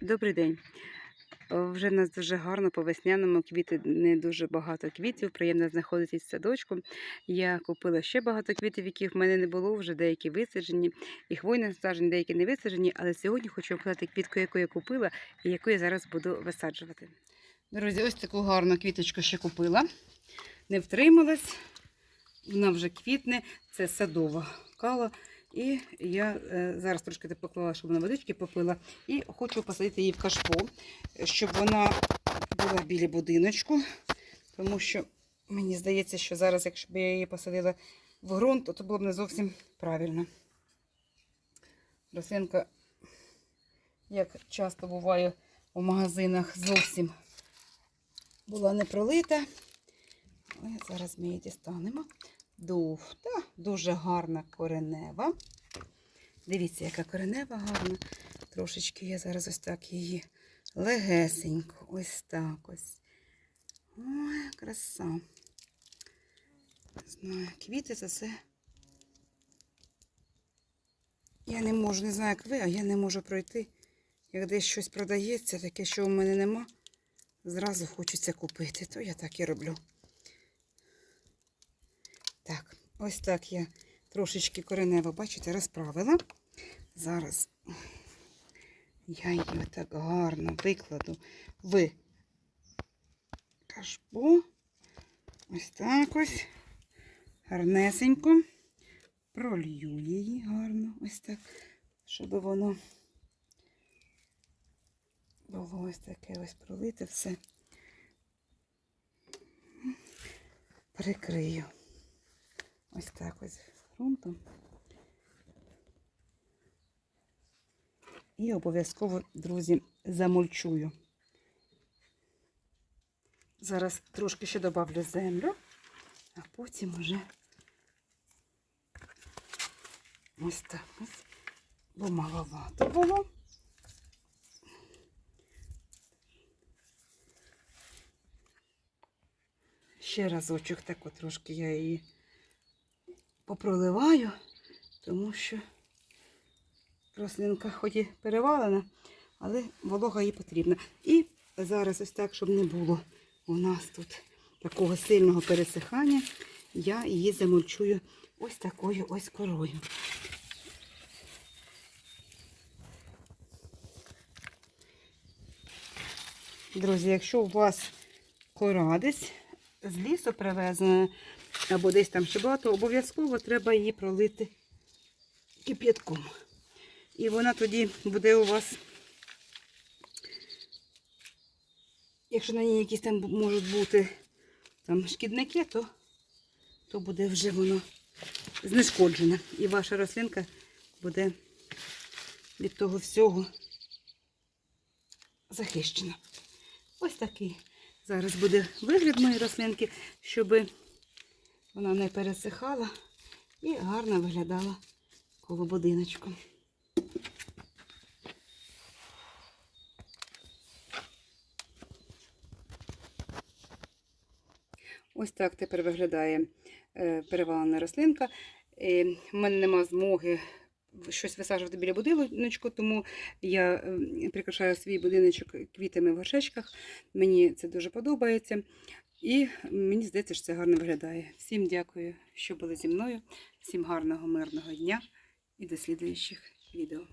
Добрий день. Вже в нас дуже гарно по весняному квіти не дуже багато квітів. Приємно знаходитись в садочку. Я купила ще багато квітів, яких в мене не було, вже деякі висаджені, і хвойні насаджені, деякі не висаджені. Але сьогодні хочу показати квітку, яку я купила і яку я зараз буду висаджувати. Друзі, ось таку гарну квіточку ще купила. Не втрималась. Вона вже квітне. Це садова кала. І я е, зараз трошки поклала, щоб вона водички попила. І хочу посадити її в кашпо, щоб вона була біля будиночку. Тому що мені здається, що зараз, якщо б я її посадила в ґрунт, то було б не зовсім правильно. Рослинка, як часто буває у магазинах, зовсім була не пролита. Ой, зараз ми її дістанемо. Дух, та, дуже гарна коренева. Дивіться, яка коренева гарна. Трошечки я зараз ось так її легесенько. Ось так ось. Ой, краса. Знаю, квіти це все. Я не можу, не знаю, як ви, а я не можу пройти. Як десь щось продається, таке, що у мене нема, зразу хочеться купити. То я так і роблю. Так, ось так я трошечки коренево, бачите, розправила. Зараз я її так гарно викладу в кашпо. Ось так ось. Гарнесенько. Пролью її гарно, ось так, щоб воно було ось таке ось пролите все. Прикрию. Ось так ось ґрунтом. І обов'язково, друзі, замульчую. Зараз трошки ще добавлю землю, а потім уже ось так ось, бо маловато було. Ще разочок так от трошки я її попроливаю, тому що рослинка хоч і перевалена, але волога їй потрібна. І зараз ось так, щоб не було у нас тут такого сильного пересихання, я її замульчую ось такою ось корою. Друзі, якщо у вас кора десь з лісу привезена, або десь там ще багато, обов'язково треба її пролити кип'ятком. І вона тоді буде у вас, якщо на ній якісь там можуть бути там шкідники, то, то буде вже воно знешкоджене. І ваша рослинка буде від того всього захищена. Ось такий зараз буде вигляд моєї рослинки, щоб вона не пересихала і гарно виглядала коло будиночку. Ось так тепер виглядає е, перевалена рослинка. Е, У мене нема змоги щось висаджувати біля будиночку, тому я е, прикрашаю свій будиночок квітами в горшечках. Мені це дуже подобається. І мені здається, що це гарно виглядає. Всім дякую, що були зі мною. Всім гарного, мирного дня і до слідуючих відео.